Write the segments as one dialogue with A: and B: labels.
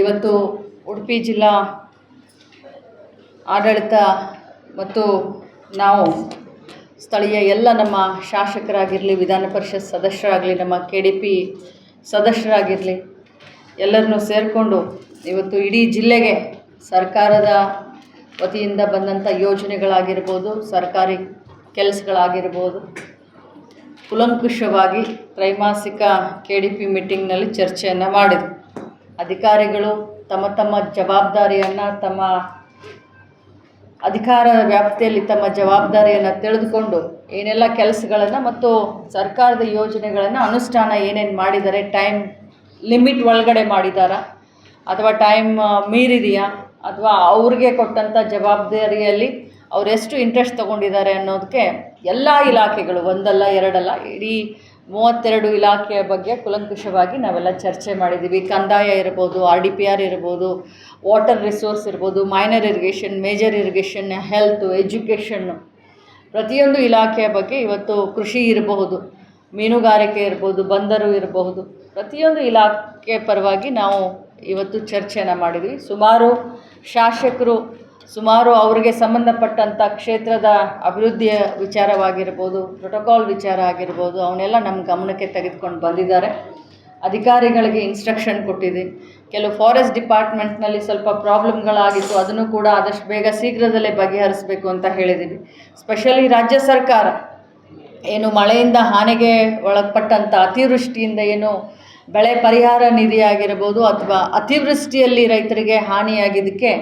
A: ಇವತ್ತು ಉಡುಪಿ ಜಿಲ್ಲಾ ಆಡಳಿತ ಮತ್ತು ನಾವು ಸ್ಥಳೀಯ ಎಲ್ಲ ನಮ್ಮ ಶಾಸಕರಾಗಿರಲಿ, ವಿಧಾನ ಪರಿಷತ್ ಸದಸ್ಯರಾಗಲಿ, ನಮ್ಮ ಕೆ ಡಿ ಪಿ ಸದಸ್ಯರಾಗಿರಲಿ, ಎಲ್ಲರನ್ನೂ ಸೇರಿಕೊಂಡು ಇವತ್ತು ಇಡೀ ಜಿಲ್ಲೆಗೆ ಸರ್ಕಾರದ ವತಿಯಿಂದ ಬಂದಂಥ ಯೋಜನೆಗಳಾಗಿರ್ಬೋದು, ಸರ್ಕಾರಿ ಕೆಲಸಗಳಾಗಿರ್ಬೋದು, ಕುಲಂಕುಷವಾಗಿ ತ್ರೈಮಾಸಿಕ ಕೆ ಡಿ ಪಿ ಮೀಟಿಂಗ್ನಲ್ಲಿ ಚರ್ಚೆಯನ್ನು ಮಾಡಿದರು ಅಧಿಕಾರಿಗಳು ತಮ್ಮ ತಮ್ಮ ಜವಾಬ್ದಾರಿಯನ್ನು, ತಮ್ಮ ಅಧಿಕಾರ ವ್ಯಾಪ್ತಿಯಲ್ಲಿ ತಮ್ಮ ಜವಾಬ್ದಾರಿಯನ್ನು ತಿಳಿದುಕೊಂಡು ಏನೆಲ್ಲ ಕೆಲಸಗಳನ್ನು ಮತ್ತು ಸರ್ಕಾರದ ಯೋಜನೆಗಳನ್ನು ಅನುಷ್ಠಾನ ಏನೇನು ಮಾಡಿದ್ದಾರೆ ಟೈಮ್ ಲಿಮಿಟ್ ಒಳಗಡೆ ಮಾಡಿದಾರಾ ಅಥವಾ ಟೈಮ್ ಮೀರಿದೆಯಾ ಅಥವಾ ಅವ್ರಿಗೆ ಕೊಟ್ಟಂಥ ಜವಾಬ್ದಾರಿಯಲ್ಲಿ ಅವರೆಷ್ಟು ಇಂಟ್ರೆಸ್ಟ್ ತೊಗೊಂಡಿದ್ದಾರೆ ಅನ್ನೋದಕ್ಕೆ ಎಲ್ಲ ಇಲಾಖೆಗಳು ಒಂದಲ್ಲ ಎರಡಲ್ಲ, ಇಡೀ ಮೂವತ್ತೆರಡು ಇಲಾಖೆಯ ಬಗ್ಗೆ ಕುಲಂಕುಷವಾಗಿ ನಾವೆಲ್ಲ ಚರ್ಚೆ ಮಾಡಿದ್ದೀವಿ. ಕಂದಾಯ ಇರ್ಬೋದು, ಆರ್ ಡಿ ಪಿ ಆರ್ ಇರ್ಬೋದು ವಾಟರ್ ರಿಸೋರ್ಸ್ ಇರ್ಬೋದು minor irrigation major irrigation health education ಪ್ರತಿಯೊಂದು ಇಲಾಖೆಯ ಬಗ್ಗೆ ಇವತ್ತು ಕೃಷಿ ಇರಬಹುದು, ಮೀನುಗಾರಿಕೆ ಇರ್ಬೋದು, ಬಂದರು ಇರಬಹುದು, ಪ್ರತಿಯೊಂದು ಇಲಾಖೆ ಪರವಾಗಿ ನಾವು ಇವತ್ತು ಚರ್ಚೆಯನ್ನು ಮಾಡಿದ್ವಿ. ಸುಮಾರು ಶಾಸಕರು ಸುಮಾರು ಅವರಿಗೆ ಸಂಬಂಧಪಟ್ಟಂಥ ಕ್ಷೇತ್ರದ ಅಭಿವೃದ್ಧಿಯ ವಿಚಾರವಾಗಿರ್ಬೋದು ಪ್ರೋಟೋಕಾಲ್ ವಿಚಾರ ಆಗಿರ್ಬೋದು, ಅವನ್ನೆಲ್ಲ ನಮ್ಮ ಗಮನಕ್ಕೆ ತೆಗೆದುಕೊಂಡು ಬಂದಿದ್ದಾರೆ. ಅಧಿಕಾರಿಗಳಿಗೆ ಇನ್ಸ್ಟ್ರಕ್ಷನ್ ಕೊಟ್ಟಿದೆ ಕೆಲವು ಫಾರೆಸ್ಟ್ ಡಿಪಾರ್ಟ್ಮೆಂಟ್ನಲ್ಲಿ ಸ್ವಲ್ಪ ಪ್ರಾಬ್ಲಮ್ಗಳಾಗಿತ್ತು ಅದನ್ನು ಕೂಡ ಆದಷ್ಟು ಬೇಗ ಶೀಘ್ರದಲ್ಲೇ ಬಗೆಹರಿಸಬೇಕು ಅಂತ ಹೇಳಿದ್ದೀವಿ. ಸ್ಪೆಷಲಿ ರಾಜ್ಯ ಸರ್ಕಾರ ಏನು ಮಳೆಯಿಂದ ಹಾನಿಗೆ ಒಳಪಟ್ಟಂಥ ಅತಿವೃಷ್ಟಿಯಿಂದ ಏನು ಬೆಳೆ ಪರಿಹಾರ ನಿಧಿ ಆಗಿರ್ಬೋದು ಅಥವಾ ಅತಿವೃಷ್ಟಿಯಲ್ಲಿ ರೈತರಿಗೆ ಹಾನಿಯಾಗಿದ್ದಕ್ಕೆ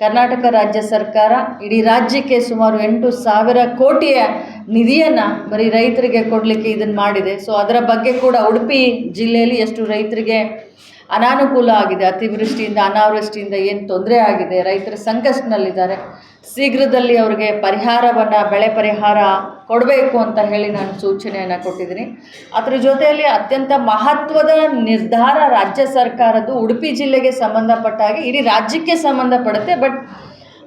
A: ಕರ್ನಾಟಕ ರಾಜ್ಯ ಸರ್ಕಾರ ಇಡೀ ರಾಜ್ಯಕ್ಕೆ ಸುಮಾರು ಎಂಟು ಸಾವಿರ ಕೋಟಿಯ ನಿಧಿಯನ್ನು ಬರೀ ರೈತರಿಗೆ ಕೊಡಲಿಕ್ಕೆ ಇದನ್ನು ಮಾಡಿದೆ. ಸೊ ಅದರ ಬಗ್ಗೆ ಕೂಡ ಉಡುಪಿ ಜಿಲ್ಲೆಯಲ್ಲಿ ಎಷ್ಟು ರೈತರಿಗೆ ಅನಾನುಕೂಲ ಆಗಿದೆ, ಅತಿವೃಷ್ಟಿಯಿಂದ, ಅನಾವೃಷ್ಟಿಯಿಂದ ಏನು ತೊಂದರೆ ಆಗಿದೆ, ರೈತರು ಸಂಕಷ್ಟನಲ್ಲಿದ್ದಾರೆ ಶೀಘ್ರದಲ್ಲಿ ಅವರಿಗೆ ಪರಿಹಾರವನ್ನು, ಬೆಳೆ ಪರಿಹಾರ ಕೊಡಬೇಕು ಅಂತ ಹೇಳಿ ನಾನು ಸೂಚನೆಯನ್ನು ಕೊಟ್ಟಿದ್ದೀನಿ. ಅದ್ರ ಜೊತೆಯಲ್ಲಿ ಅತ್ಯಂತ ಮಹತ್ವದ ನಿರ್ಧಾರ ರಾಜ್ಯ ಸರ್ಕಾರದ್ದು ಉಡುಪಿ ಜಿಲ್ಲೆಗೆ ಸಂಬಂಧಪಟ್ಟ ಹಾಗೆ ಇಡೀ ರಾಜ್ಯಕ್ಕೆ ಸಂಬಂಧಪಡುತ್ತೆ. ಬಟ್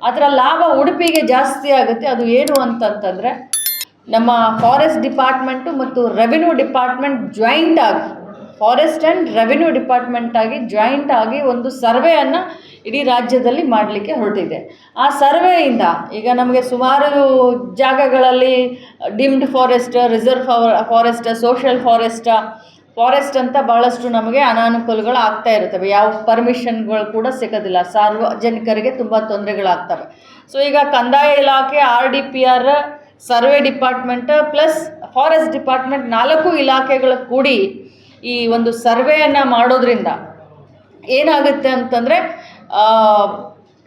A: ಅದರ ಲಾಭ ಉಡುಪಿಗೆ ಜಾಸ್ತಿ ಆಗುತ್ತೆ. ಅದು ಏನು ಅಂತಂತಂದರೆ, ನಮ್ಮ ಫಾರೆಸ್ಟ್ ಡಿಪಾರ್ಟ್ಮೆಂಟು ಮತ್ತು ರೆವಿನ್ಯೂ ಡಿಪಾರ್ಟ್ಮೆಂಟ್ ಜಾಯಿಂಟ್ ಆಗಿ ಫಾರೆಸ್ಟ್ ಆ್ಯಂಡ್ ರೆವಿನ್ಯೂ ಡಿಪಾರ್ಟ್ಮೆಂಟ್ ಆಗಿ ಜಾಯಿಂಟ್ ಆಗಿ ಒಂದು ಸರ್ವೆಯನ್ನು ಇಡೀ ರಾಜ್ಯದಲ್ಲಿ ಮಾಡಲಿಕ್ಕೆ ಹೊರಟಿದೆ. ಆ ಸರ್ವೆಯಿಂದ ಈಗ ನಮಗೆ ಸುಮಾರು ಜಾಗಗಳಲ್ಲಿ deemed forest reserve forest social forest forest ಅಂತ ಭಾಳಷ್ಟು ನಮಗೆ ಅನಾನುಕೂಲಗಳು ಆಗ್ತಾ ಇರ್ತವೆ. ಯಾವ ಪರ್ಮಿಷನ್ಗಳು ಕೂಡ ಸಿಗೋದಿಲ್ಲ. ಸಾರ್ವಜನಿಕರಿಗೆ ತುಂಬ ತೊಂದರೆಗಳಾಗ್ತವೆ. ಸೊ ಈಗ ಕಂದಾಯ ಇಲಾಖೆ R D P R survey department plus forest department ನಾಲ್ಕು ಇಲಾಖೆಗಳು ಕೂಡಿ ಈ ಒಂದು ಸರ್ವೆಯನ್ನು ಮಾಡೋದ್ರಿಂದ ಏನಾಗುತ್ತೆ ಅಂತಂದರೆ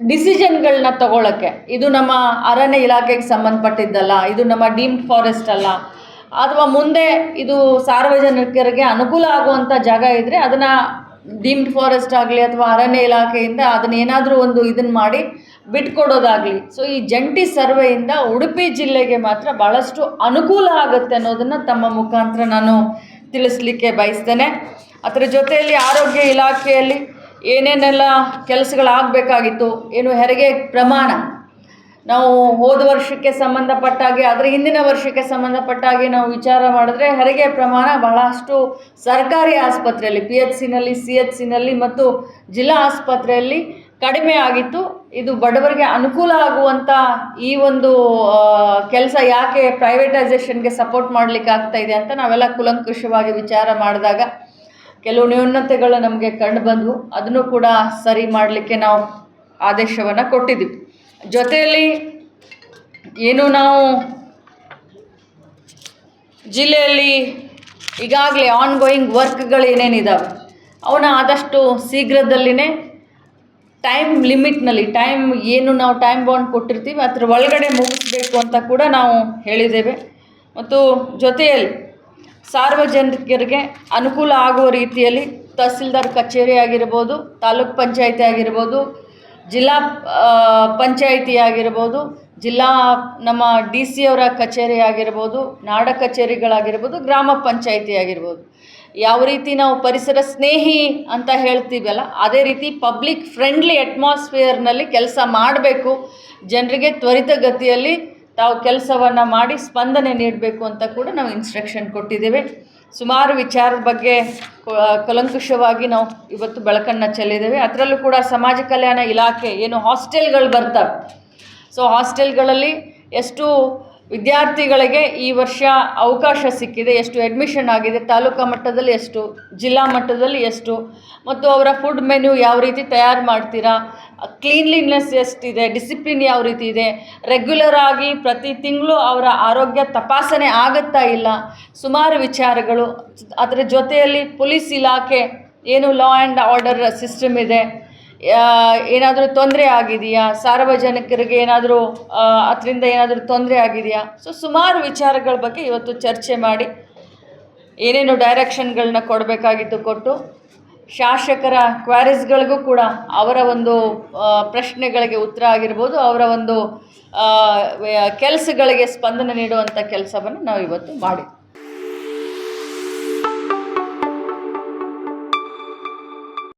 A: ಡಿಸಿಷನ್ಗಳನ್ನ ತಗೊಳ್ಳೋಕ್ಕೆ ಇದು ನಮ್ಮ ಅರಣ್ಯ ಇಲಾಖೆಗೆ ಸಂಬಂಧಪಟ್ಟಿದ್ದಲ್ಲ, ಇದು ನಮ್ಮ ಡೀಮ್ಡ್ ಫಾರೆಸ್ಟ್ ಅಲ್ಲ, ಅಥವಾ ಮುಂದೆ ಇದು ಸಾರ್ವಜನಿಕರಿಗೆ ಅನುಕೂಲ ಆಗುವಂಥ ಜಾಗ ಇದ್ದರೆ ಅದನ್ನು ಡೀಮ್ಡ್ ಫಾರೆಸ್ಟ್ ಆಗಲಿ ಅಥವಾ ಅರಣ್ಯ ಇಲಾಖೆಯಿಂದ ಅದನ್ನ ಏನಾದರೂ ಒಂದು ಇದನ್ನು ಮಾಡಿ ಬಿಟ್ಕೊಡೋದಾಗಲಿ. ಸೊ ಈ ಜಂಟಿ ಸರ್ವೆಯಿಂದ ಉಡುಪಿ ಜಿಲ್ಲೆಗೆ ಮಾತ್ರ ಭಾಳಷ್ಟು ಅನುಕೂಲ ಆಗುತ್ತೆ ಅನ್ನೋದನ್ನು ತಮ್ಮ ಮುಖಾಂತರ ನಾನು ತಿಳಿಸ್ಲಿಕ್ಕೆ ಬಯಸ್ತೇನೆ. ಅದರ ಜೊತೆಯಲ್ಲಿ ಆರೋಗ್ಯ ಇಲಾಖೆಯಲ್ಲಿ ಏನೇನೆಲ್ಲ ಕೆಲಸಗಳಾಗಬೇಕಾಗಿತ್ತು, ಏನು ಹೆರಿಗೆ ಪ್ರಮಾಣ. ನಾವು ಹೋದ ವರ್ಷಕ್ಕೆ ಸಂಬಂಧಪಟ್ಟಾಗೆ ಅದರ ಹಿಂದಿನ ವರ್ಷಕ್ಕೆ ಸಂಬಂಧಪಟ್ಟಾಗೆ ನಾವು ವಿಚಾರ ಮಾಡಿದ್ರೆ ಹೆರಿಗೆ ಪ್ರಮಾಣ ಬಹಳಷ್ಟು ಸರ್ಕಾರಿ ಆಸ್ಪತ್ರೆಯಲ್ಲಿ, ಪಿ ಎಚ್ ಸಿನಲ್ಲಿ, ಸಿ ಎಚ್ ಸಿನಲ್ಲಿ ಮತ್ತು ಜಿಲ್ಲಾ ಆಸ್ಪತ್ರೆಯಲ್ಲಿ ಕಡಿಮೆ ಆಗಿತ್ತು. ಇದು ಬಡವರಿಗೆ ಅನುಕೂಲ ಆಗುವಂಥ ಈ ಒಂದು ಕೆಲಸ ಯಾಕೆ ಪ್ರೈವೇಟೈಸೇಷನ್ಗೆ ಸಪೋರ್ಟ್ ಮಾಡಲಿಕ್ಕೆ ಆಗ್ತಾ ಇದೆ ಅಂತ ನಾವೆಲ್ಲ ಕುಲಂಕುಷವಾಗಿ ವಿಚಾರ ಮಾಡಿದಾಗ ಕೆಲವು ನ್ಯೂನತೆಗಳು ನಮಗೆ ಕಂಡು ಬಂದವು. ಅದನ್ನು ಕೂಡ ಸರಿ ಮಾಡಲಿಕ್ಕೆ ನಾವು ಆದೇಶವನ್ನು ಕೊಟ್ಟಿದ್ದೀವಿ. ಜೊತೆಯಲ್ಲಿ ಏನು ನಾವು ಜಿಲ್ಲೆಯಲ್ಲಿ ಈಗಾಗಲೇ ಆನ್ ಗೋಯಿಂಗ್ ವರ್ಕ್ಗಳು ಏನೇನಿದ್ದಾವೆ ಅವನ್ನ ಆದಷ್ಟು ಶೀಘ್ರದಲ್ಲಿನೇ ಟೈಮ್ ಲಿಮಿಟ್ನಲ್ಲಿ ಟೈಮ್ ಏನು ನಾವು ಟೈಮ್ ಬಾಂಡ್ ಕೊಟ್ಟಿರ್ತೀವಿ, ಅದ್ರ ಒಳಗಡೆ ಮುಗಿಸ್ಬೇಕು ಅಂತ ಕೂಡ ನಾವು ಹೇಳಿದ್ದೇವೆ. ಮತ್ತು ಜೊತೆಯಲ್ಲಿ ಸಾರ್ವಜನಿಕರಿಗೆ ಅನುಕೂಲ ಆಗುವ ರೀತಿಯಲ್ಲಿ ತಹಸೀಲ್ದಾರ್ ಕಚೇರಿ ಆಗಿರ್ಬೋದು, ತಾಲೂಕ್ ಪಂಚಾಯಿತಿ ಆಗಿರ್ಬೋದು, ಜಿಲ್ಲಾ ಪಂಚಾಯಿತಿ ಆಗಿರ್ಬೋದು, ಜಿಲ್ಲಾ, ನಮ್ಮ ಡಿ ಸಿ ಅವರ ಕಚೇರಿ ಆಗಿರ್ಬೋದು, ನಾಡ ಕಚೇರಿಗಳಾಗಿರ್ಬೋದು, ಗ್ರಾಮ ಪಂಚಾಯಿತಿ ಆಗಿರ್ಬೋದು. ಯಾವ ರೀತಿ ನಾವು ಪರಿಸರ ಸ್ನೇಹಿ ಅಂತ ಹೇಳ್ತೀವಲ್ಲ, ಅದೇ ರೀತಿ ಪಬ್ಲಿಕ್ ಫ್ರೆಂಡ್ಲಿ ಅಟ್ಮಾಸ್ಫಿಯರ್ನಲ್ಲಿ ಕೆಲಸ ಮಾಡಬೇಕು. ಜನರಿಗೆ ತ್ವರಿತಗತಿಯಲ್ಲಿ ತಾವು ಕೆಲಸವನ್ನು ಮಾಡಿ ಸ್ಪಂದನೆ ನೀಡಬೇಕು ಅಂತ ಕೂಡ ನಾವು ಇನ್ಸ್ಟ್ರಕ್ಷನ್ ಕೊಟ್ಟಿದ್ದೇವೆ. ಸುಮಾರು ವಿಚಾರದ ಬಗ್ಗೆ ಕಲಂಕುಷವಾಗಿ ನಾವು ಇವತ್ತು ಬೆಳಕನ್ನು ಚೆಲ್ಲಿದ್ದೇವೆ. ಅದರಲ್ಲೂ ಕೂಡ ಸಮಾಜ ಕಲ್ಯಾಣ ಇಲಾಖೆ, ಏನು ಹಾಸ್ಟೆಲ್ಗಳು ಬರ್ತವೆ. ಸೊ ಹಾಸ್ಟೆಲ್ಗಳಲ್ಲಿ ಎಷ್ಟು ವಿದ್ಯಾರ್ಥಿಗಳಿಗೆ ಈ ವರ್ಷ ಅವಕಾಶ ಸಿಕ್ಕಿದೆ. ಎಷ್ಟು ಅಡ್ಮಿಷನ್ ಆಗಿದೆ, ತಾಲೂಕಾ ಮಟ್ಟದಲ್ಲಿ ಎಷ್ಟು, ಜಿಲ್ಲಾ ಮಟ್ಟದಲ್ಲಿ ಎಷ್ಟು, ಮತ್ತು ಅವರ ಫುಡ್ ಮೆನ್ಯೂ ಯಾವ ರೀತಿ ತಯಾರು ಮಾಡ್ತೀರಾ ಕ್ಲೀನ್ಲಿನೆಸ್ ಎಷ್ಟಿದೆ ಡಿಸಿಪ್ಲಿನ್ ಯಾವ ರೀತಿ ಇದೆ ರೆಗ್ಯುಲರ್ ಆಗಿ ಪ್ರತಿ ತಿಂಗಳು ಅವರ ಆರೋಗ್ಯ ತಪಾಸಣೆ ಆಗುತ್ತಾ ಇಲ್ಲ, ಸುಮಾರು ವಿಚಾರಗಳು, ಅದರ ಜೊತೆಯಲ್ಲಿ ಪೊಲೀಸ್ ಇಲಾಖೆ ಏನು ಲಾ ಆ್ಯಂಡ್ ಆರ್ಡರ್ ಸಿಸ್ಟಮ್ ಇದೆ ಏನಾದರೂ ತೊಂದರೆ ಆಗಿದೆಯಾ? ಸಾರ್ವಜನಿಕರಿಗೆ ಏನಾದರೂ ಅದರಿಂದ ಏನಾದರೂ ತೊಂದರೆ ಆಗಿದೆಯಾ? ಸೊ ಸುಮಾರು ವಿಚಾರಗಳ ಬಗ್ಗೆ ಇವತ್ತು ಚರ್ಚೆ ಮಾಡಿ, ಏನೇನು ಡೈರೆಕ್ಷನ್ಗಳನ್ನ ಕೊಡಬೇಕಾಗಿತ್ತು ಕೊಟ್ಟು, ಶಾಸಕರ ಕ್ವಾರೀಸ್ಗಳಿಗೂ ಕೂಡ ಅವರ ಒಂದು ಪ್ರಶ್ನೆಗಳಿಗೆ ಉತ್ತರ ಆಗಿರ್ಬೋದು, ಅವರ ಒಂದು ಕೆಲಸಗಳಿಗೆ ಸ್ಪಂದನೆ ನೀಡುವಂಥ ಕೆಲಸವನ್ನು ನಾವು ಇವತ್ತು ಮಾಡಿ